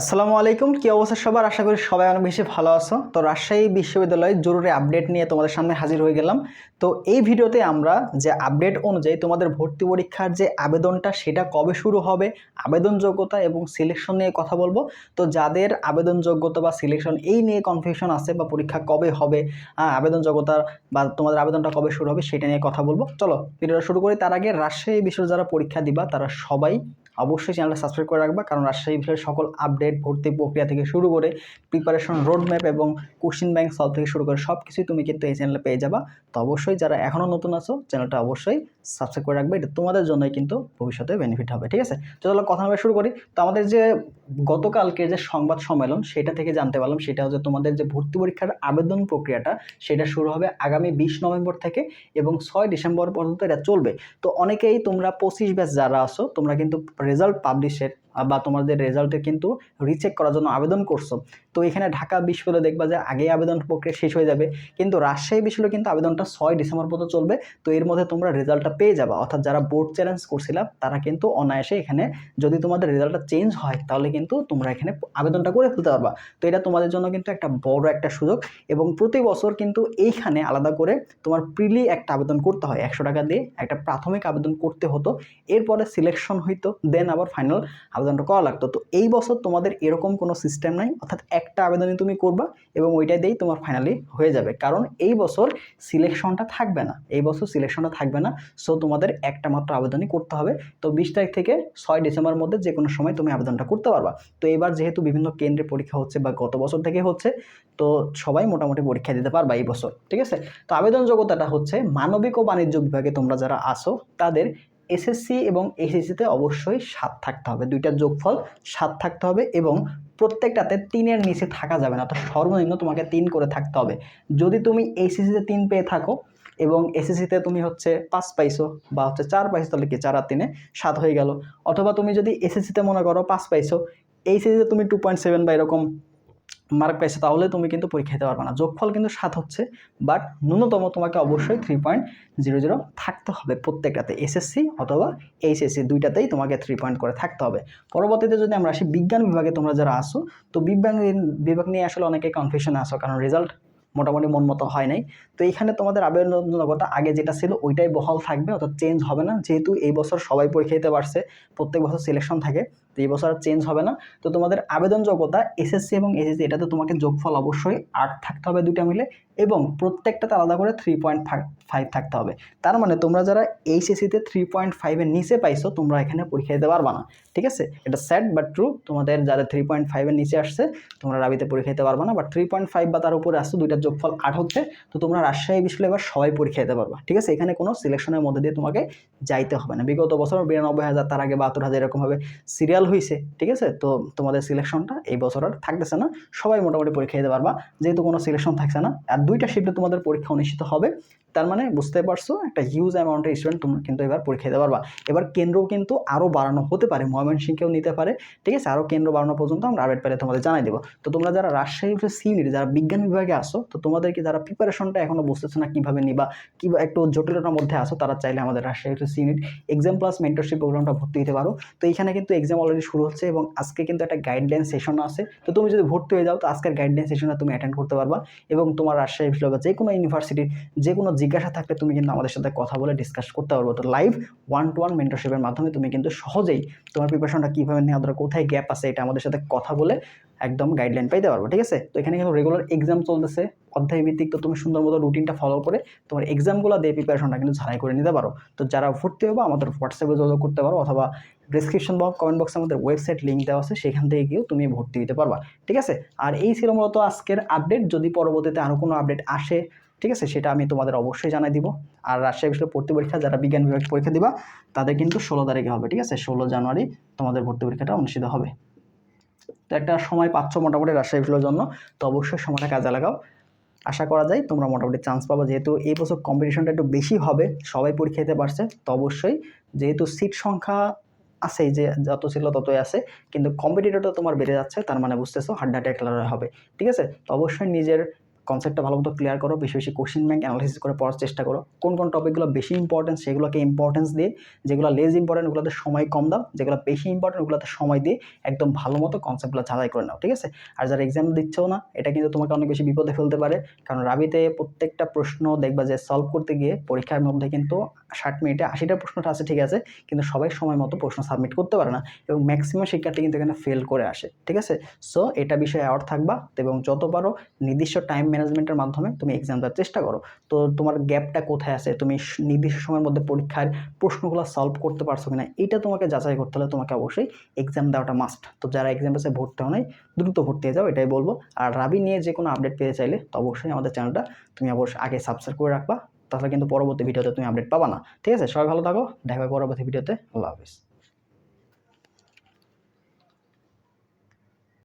আসসালামু আলাইকুম, কি অবস্থা সবার? আশা করি সবাই অনেক বেশি ভালো আছো। তো রাজশাহী বিশ্ববিদ্যালয়ে জরুরি আপডেট নিয়ে তোমাদের সামনে হাজির হয়ে গেলাম। তো এই ভিডিওতে আমরা যে আপডেট অনুযায়ী তোমাদের ভর্তি পরীক্ষার যে আবেদনটা, সেটা কবে শুরু হবে আবেদন যোগ্যতা এবং সিলেকশন নিয়ে কথা বলব। তো যাদের আবেদন যোগ্যতা বা সিলেকশন এই নিয়ে কনফিউশন আছে বা পরীক্ষা কবে হবে আবেদন যোগ্যতা বা তোমাদের আবেদনটা কবে শুরু হবে, সেটা নিয়ে কথা বলব। চলো, ভিডিওটা শুরু করি। তার আগে রাজশাহী বিশ্ববিদ্যালয়ে যারা পরীক্ষা দিবা, তারা সবাই অবশ্যই চ্যানেলটা সাবস্ক্রাইব করে রাখবা, কারণ রাজশাহী বিষয়ের সকল আপডেট ভর্তি প্রক্রিয়া থেকে শুরু করে প্রিপারেশন রোড ম্যাপ এবং কোশ্চিন ব্যাংক সলভ থেকে শুরু করে সব কিছুই তুমি কিন্তু এই চ্যানেলে পেয়ে যাবা। তো অবশ্যই যারা এখনও নতুন আছো চ্যানেলটা অবশ্যই সাবস্ক্রাইব করে রাখবে, এটা তোমাদের জন্যই কিন্তু ভবিষ্যতে বেনিফিট হবে, ঠিক আছে? তো চলো কথা আমরা শুরু করি। তো আমাদের যে গতকালকে যে সংবাদ সম্মেলন, সেটা থেকে জানতে পারলাম, সেটা হচ্ছে তোমাদের যে ভর্তি পরীক্ষার আবেদন প্রক্রিয়াটা, সেটা শুরু হবে আগামী বিশ নভেম্বর থেকে এবং ছয় ডিসেম্বর পর্যন্ত এটা চলবে। তো অনেকেই তোমরা পঁচিশ ব্যাচ যারা আসো তোমরা কিন্তু রেজাল্ট পাবলিশের বা তোমাদের রেজাল্টে কিন্তু রিচেক করার জন্য আবেদন করছ। তো এখানে ঢাকা বিশ্ববিদ্যালয়ে দেখবা যে আগেই আবেদন প্রক্রিয়া শেষ হয়ে যাবে। কিন্তু রাজশাহী বিশ্ববিদ্যালয়ে কিন্তু আবেদনটা ছয় ডিসেম্বর পর্যন্ত চলবে। তো এর মধ্যে তোমরা রেজাল্টটা পেয়ে যাবা। অর্থাৎ যারা বোর্ড চ্যালেঞ্জ করছিলাম তারা কিন্তু অনায়াসে এখানে যদি তোমাদের রেজাল্টটা চেঞ্জ হয়, তাহলে কিন্তু তোমরা এখানে আবেদনটা করে ফেলতে পারবা। তো এটা তোমাদের জন্য কিন্তু একটা বড় একটা সুযোগ এবং প্রতি বছর কিন্তু এইখানে আলাদা করে তোমার প্রিলি একটা আবেদন করতে হয়। একশো টাকা দিয়ে একটা প্রাথমিক আবেদন করতে হতো। এরপরে সিলেকশন হইতো দেন আবার ফাইনাল আবেদনটা করা লাগতো। তো এই বছর তোমাদের এরকম কোনো সিস্টেম নাই, অর্থাৎ একটা আবেদনই তুমি করবা এবং ওইটা দিয়েই তোমার ফাইনালি হয়ে যাবে। কারণ এই বছর সিলেকশনটা থাকবে না। এই বছর সিলেকশনটা থাকবে না। সো তোমাদের একটা মাত্র আবেদনই করতে হবে। তো বিশ তারিখ থেকে ছয় ডিসেম্বরের মধ্যে যে কোনো সময় তুমি আবেদনটা করতে পারবা। তো এবার যেহেতু বিভিন্ন কেন্দ্রে পরীক্ষা হচ্ছে বা গত বছর থেকে হচ্ছে, তো সবাই মোটামুটি পরীক্ষা দিতে পারবা এই বছর। ঠিক আছে? তো আবেদন যোগ্যতাটা হচ্ছে মানবিক ও বাণিজ্য বিভাগে তোমরা যারা আসো তাদের এসএসসি এবং এসএসসিতে অবশ্যই সাত থাকতে হবে। দুইটার যোগফল সাত থাকতে হবে এবং প্রত্যেকটাতে তিনের নিচে থাকা যাবে না তো সর্বনিম্ন তোমাকে তিন করে থাকতে হবে। যদি তুমি এইচএসসিতে তিন পেয়ে থাকো এবং এসএসসিতে তুমি হচ্ছে পাঁচ পাইছো বা হচ্ছে চার পাইছো, তাহলে কি চার আর তিনে সাত হয়ে গেল। অথবা তুমি যদি এসএসসিতে মনে করো পাঁচ পাইছো এইচএসসিতে তুমি টু পয়েন্ট সেভেন বা এরকম মার্ক পাইছো তাহলে তুমি কিন্তু পরীক্ষা দিতে পারবে না। যোগফল কিন্তু সাত হচ্ছে বাট ন্যূনতম তোমাকে অবশ্যই থ্রি পয়েন্ট জিরো জিরো থাকতে হবে প্রত্যেকটাতে এসএসসি অথবা এইচএসসি দুইটাতেই তোমাকে থ্রি পয়েন্ট করে থাকতে হবে। পরবর্তীতে যদি আমরা আসি বিজ্ঞান বিভাগে তোমরা যারা আসো তো বিজ্ঞান বিভাগ নিয়ে আসলে অনেকে কনফিউশনে আসো কারণ রেজাল্ট মোটামুটি মন মতো হয় নাই। তো এখানে তোমাদের আবেদনযোগ্যতা আগে যেটা ছিল ওইটাই বহাল থাকবে, অর্থাৎ চেঞ্জ হবে না। যেহেতু এই বছর সবাই পরীক্ষা দিতে পারছে, প্রত্যেক বছর সিলেকশন থাকে। তো এই বছর আর চেঞ্জ হবে না। তো তোমাদের আবেদন যোগ্যতা এসএসসি এবং এসএসসি এটাতে তোমাকে যোগফল অবশ্যই আট থাকতে হবে দুইটা মিলে এবং প্রত্যেকটাতে আলাদা করে থ্রি পয়েন্ট ফাইভ থাকতে হবে। তার মানে তোমরা যারা এইচএসসিতে থ্রি পয়েন্ট ফাইভের নিচে পাইছো, তোমরা এখানে পরীক্ষা দিতে পারবা না। ঠিক আছে? এটা স্যাড বাট ট্রু তোমাদের যারা থ্রি পয়েন্ট ফাইভের নিচে আসছে, তোমরা রাবিতে পরীক্ষা দিতে পারবা না। বাট থ্রি পয়েন্ট ফাইভ বা তার উপরে আসছে, দুইটার যোগফল আট হচ্ছে, তো তোমরা রাজশাহী বিশ্ববিদ্যালয়ে এবার সবাই পরীক্ষা দিতে পারবা। ঠিক আছে? এখানে কোনো সিলেকশনের মধ্যে দিয়ে তোমাকে যাইতে হবে না। বিগত বছর বিরানব্বই হাজার, তার আগে বাহাত্তর হাজার এরকমভাবে সিরিয়াল হয়েছে ঠিক আছে? তো তোমাদের সিলেকশনটা এই বছর আর থাকতেছে না। সবাই মোটামুটি পরীক্ষা দিতে পারবা। যেহেতু কোনো সিলেকশন থাকছে না, আর দুইটা শিফটে তোমাদের পরীক্ষা অনুষ্ঠিত হবে। তার মানে বুঝতে পারছ? একটা হিউজ অ্যামাউন্টের স্টুডেন্ট তোমরা কিন্তু এবার পরীক্ষা দিতে পারবা। এবার কেন্দ্র কিন্তু আরও বাড়ানো হতে পারে ময়মনসিংহকেও নিতে পারে। ঠিক আছে? আরও কেন্দ্র বাড়ানো পর্যন্ত আমরা আপডেট পেলে তোমাদের জানাই দেবো। তো তোমরা যারা রাজশাহী সি ইউনিট যারা বিজ্ঞান বিভাগে আসো তো তোমাদেরকে যারা প্রিপারেশনটা এখনও বুঝতেছে না কীভাবে নিবা, কিংবা একটু জটিলতার মধ্যে আসো তারা চাইলে আমাদের Rajshahi C unit exam plus mentorship প্রোগ্রামটা ভর্তি হতে পারো। তো এখানে কিন্তু এক্সাম অলরেডি শুরু হচ্ছে এবং আজকে কিন্তু একটা গাইডলাইন সেশন আছে। তো তুমি যদি ভর্তি হয়ে যাও, তো আজকের গাইডলাইন সেশনটা তুমি অ্যাটেন্ড করতে পারবা। এবং তোমার রাজশাহী বিশ্ববিদ্যালয় যে কোনো ইউনিভার্সিটির যে কোনো জিজ্ঞাসা থাকলে তুমি কিন্তু আমাদের সাথে কথা বলে ডিসকাস করতে পারব। তো লাইভ ওয়ান টু ওয়ান মেন্টরশিপের মাধ্যমে তুমি কিন্তু সহজেই তোমার প্রিপারেশনটা কীভাবে নেওয়া দরকার, কোথায় গ্যাপ আছে এটা আমাদের সাথে কথা বলে একদম গাইডলাইন পাইতে পারব, ঠিক আছে? তো এখানে কিন্তু রেগুলার এক্সাম চলতেছে অধ্যায় ভিত্তিক তো তুমি সুন্দর মতো রুটিনটা ফলো করে তোমার এক্সামগুলো দিয়ে প্রিপারেশনটা কিন্তু ঝালাই করে নিতে পারো। তো যারা ভর্তি হবে, আমাদের হোয়াটসঅ্যাপে যোগাযোগ করতে পারো অথবা ডিসক্রিপশন বক্স কমেন্ট বক্সে আমাদের ওয়েবসাইট লিঙ্ক দেওয়া আছে, সেখান থেকে গিয়েও তুমি ভর্তি দিতে পারবা, ঠিক আছে? আর এই ছিল মূলত আজকের আপডেট যদি পরবর্তীতে আরও কোনো আপডেট আসে ঠিক আছে? সেটা আমি তোমাদের অবশ্যই জানাই দিব। আর রাজশাহী বিশ্ববিদ্যালয় ভর্তি পরীক্ষা, যারা বিজ্ঞান বিভাগ পরীক্ষা দিবা, তাদের কিন্তু ষোলো তারিখে হবে, ঠিক আছে? ষোলো জানুয়ারি তোমাদের ভর্তি পরীক্ষাটা অনুষ্ঠিত হবে। তো একটা সময় পাচ্ছ মোটামুটি রাজশাহী বিশ্ববিদ্যালয়ের জন্য, তো অবশ্যই সময়টা কাজে লাগাও। আশা করা যায় তোমরা মোটামুটি চান্স পাবো। যেহেতু এই বছর কম্পিটিশনটা একটু বেশি হবে, সবাই পরীক্ষা দিতে পারছে, তো অবশ্যই যেহেতু সিট সংখ্যা আছেই, যে যত ছিল ততই আছে, কিন্তু কম্পিটিটরটা তোমার বেড়ে যাচ্ছে, তার মানে বুঝতেছো হাড্ডাটে খেলা হবে, ঠিক আছে? তো অবশ্যই নিজের কনসেপ্টটা ভালো মতো ক্লিয়ার করো, বেশি বেশি কোশ্চেন ব্যাংক অ্যানালাইসিস করে পড়ার চেষ্টা করো। কোন কোন টপিকগুলো বেশি ইম্পর্টেন্ট সেগুলোকে ইম্পর্টেন্স দিয়ে, যেগুলো লেস ইম্পর্টেন্ট ওগুলোতে সময় কম দাও, যেগুলো বেশি ইম্পর্টেন্ট ওগুলোতে সময় দিয়ে একদম ভালো মতো কনসেপ্টগুলো ঝালাই করে নাও, ঠিক আছে? আর যারা এক্সাম দিচ্ছেও না, এটা কিন্তু তোমাকে অনেক বেশি বিপদে ফেলতে পারে। কারণ রাবিতে প্রত্যেকটা প্রশ্ন দেখবা যে সলভ করতে গিয়ে পরীক্ষার মধ্যে কিন্তু ষাট মিনিটে আশিটা প্রশ্নটা আছে ঠিক আছে? কিন্তু সবাই সময় মতো প্রশ্ন সাবমিট করতে পারে না এবং ম্যাক্সিমাম শিক্ষার্থী কিন্তু এখানে ফেল করে আসে, ঠিক আছে? সো এটা বিষয়ে অ্যাওয়ার থাকবা এবং যত পারো নির্দিষ্ট টাইম ম্যানেজমেন্টের মাধ্যমে তুমি এক্সাম দেওয়ার চেষ্টা করো। তো তোমার গ্যাপটা কোথায় আছে? তুমি নির্দিষ্ট সময়ের মধ্যে পরীক্ষার প্রশ্নগুলো সলভ করতে পারছ কিনা? এটা তোমাকে যাচাই করতে হলে তোমাকে অবশ্যই এক্সাম দেওয়াটা মাস্ট তো যারা এক্সাম পেসে ভর্তি হয় দ্রুত ভর্তি হয়ে যাও, এটাই বলব। আর রাবি নিয়ে যে কোনো আপডেট পেতে চাইলে তো অবশ্যই আমাদের চ্যানেলটা তুমি অবশ্যই আগে সাবস্ক্রাইব করে রাখবা। তাহলে কিন্তু পরবর্তী ভিডিওতে তুমি আপডেট পাবা না। ঠিক আছে? সবাই ভালো থাকো। দেখা পরবর্তী ভিডিওতে আল্লাহ হাফিজ।